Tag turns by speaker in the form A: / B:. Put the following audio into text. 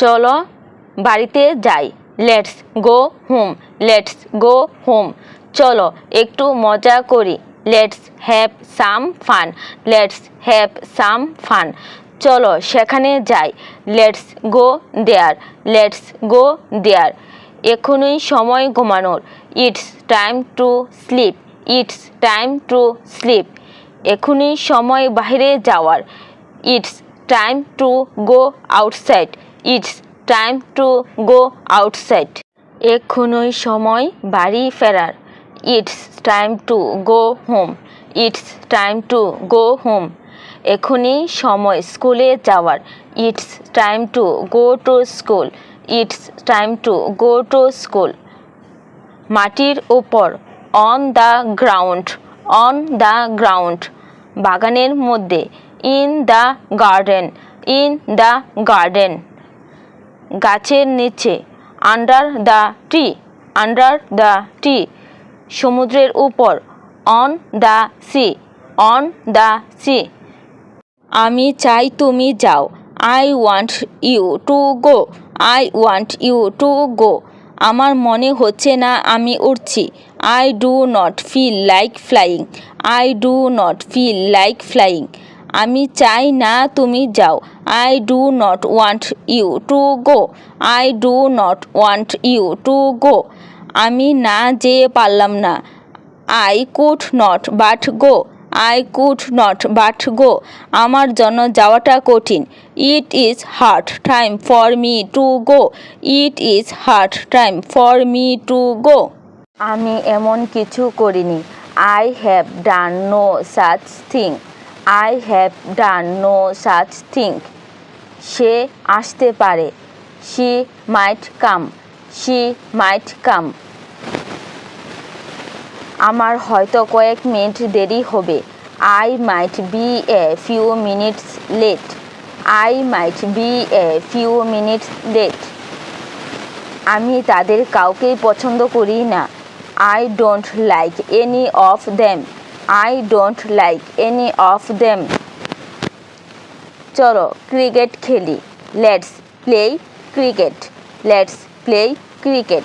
A: চলো বাড়িতে যাই। Let's go home let's go home চলো একটু মজা করি। Let's have some fun let's have some fun চলো সেখানে যাই। Let's go there let's go there এখনই সময় ঘুমানোর। It's time to sleep it's time to sleep এখনই সময় বাইরে যাওয়ার। It's time to go outside it's time to go outside এক্ষুনি সময় বাড়ি ফেরার। It's time to go home it's time to go home এখনই সময় স্কুলে যাওয়ার। It's time to go to school it's time to go to school মাটির উপর। On the ground on the ground বাগানের মধ্যে। In the garden in the garden গাছের নিচে under the tree under the tree সমুদ্রের উপর on the sea on the sea আমি চাই তুমি যাও। I want you to go I want you to go আমার মনে হচ্ছে না আমি উঠছি I do not feel like flying I do not feel like flying আমি চাই না তুমি যাও। I do not want you to go I do not want you to go আমি না যেয়ে পারলাম না। I could not but go I could not but go আমার জন্য যাওয়াটা কঠিন। It is hard time for me to go it is hard time for me to go আমি এমন কিছু করিনি। I have done no such thing I have done no such thing সে আসতে পারে। She might come she might come আমার হয়তো কয়েক minute দেরি হবে। I might be a few minutes late I might be a few minutes late আমি তাদের কাউকেই পছন্দ করি না। I don't like any of them I don't like any of them চলো ক্রিকেট খেলি। Let's play cricket let's play cricket